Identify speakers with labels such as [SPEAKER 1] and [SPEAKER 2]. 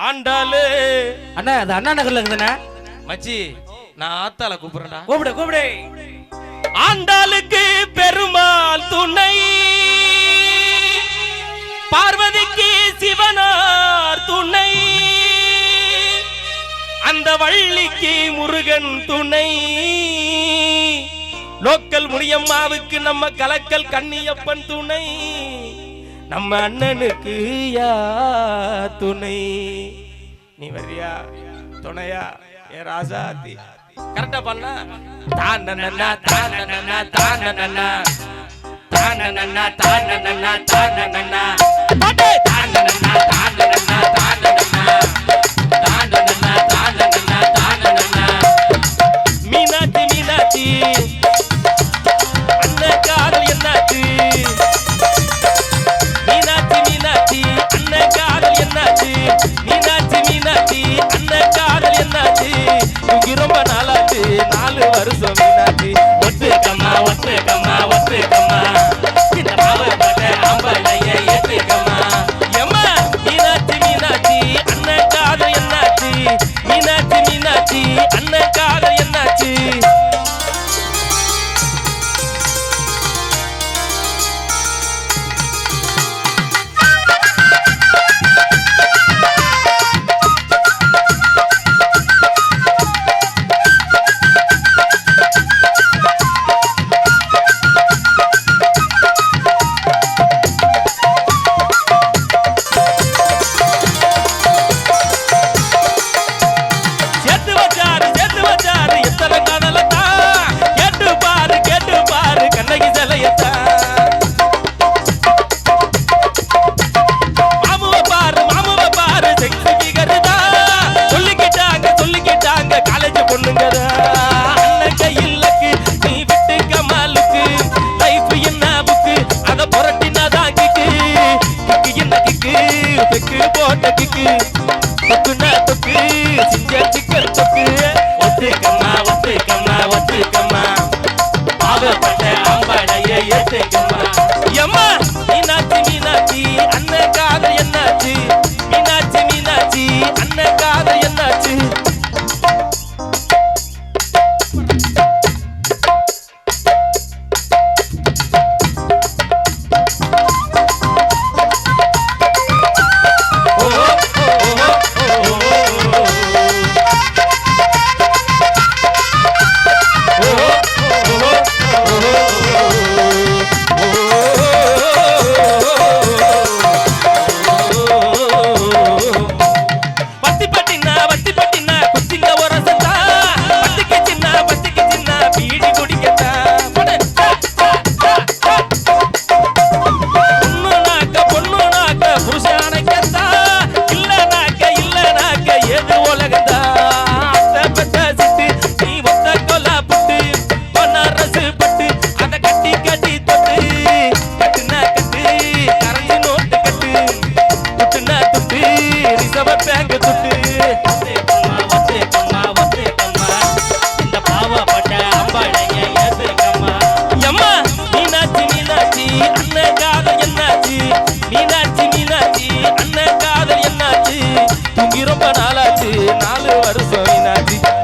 [SPEAKER 1] ஆண்டாளு.
[SPEAKER 2] அண்ணா அது அண்ணா நகர்ல இருக்குதுண்ணா.
[SPEAKER 1] மச்சி நான் ஆத்தால கூப்பிடுறேன்டா.
[SPEAKER 2] கூப்பிடு கூப்பிடு.
[SPEAKER 1] ஆண்டாளுக்கு பெருமாள் துணை. பார்வதிக்கு சிவனார் துணை. அந்த வள்ளிக்கு முருகன் துணை. லோக்கல் முனியம்மாவுக்கு நம்ம கலக்கல் கண்ணியப்பன் துணை. நம்ம அண்ணனுக்கு யா துணை? நீ வரியா துணையா? ஏ ராசாத்தி. கரெக்டா பண்ணா? தானன்னா தானன்னா தானன்னா தானன்னா தானன்னா தானன்னா தானன்னா தானன்னா தானன்னா தம்பி ரொம்ப நாளாச்சு. நாலு வருஷம் மீனாச்சு சிக்கன் சிக்கன் தொக்கு ஒத்துக்கம்மா ஒத்துக்கம்மா ஒத்துக்கம்மா பாவப்பட்ட அம்பாடைய ஏத்துக்கம்மா daddy.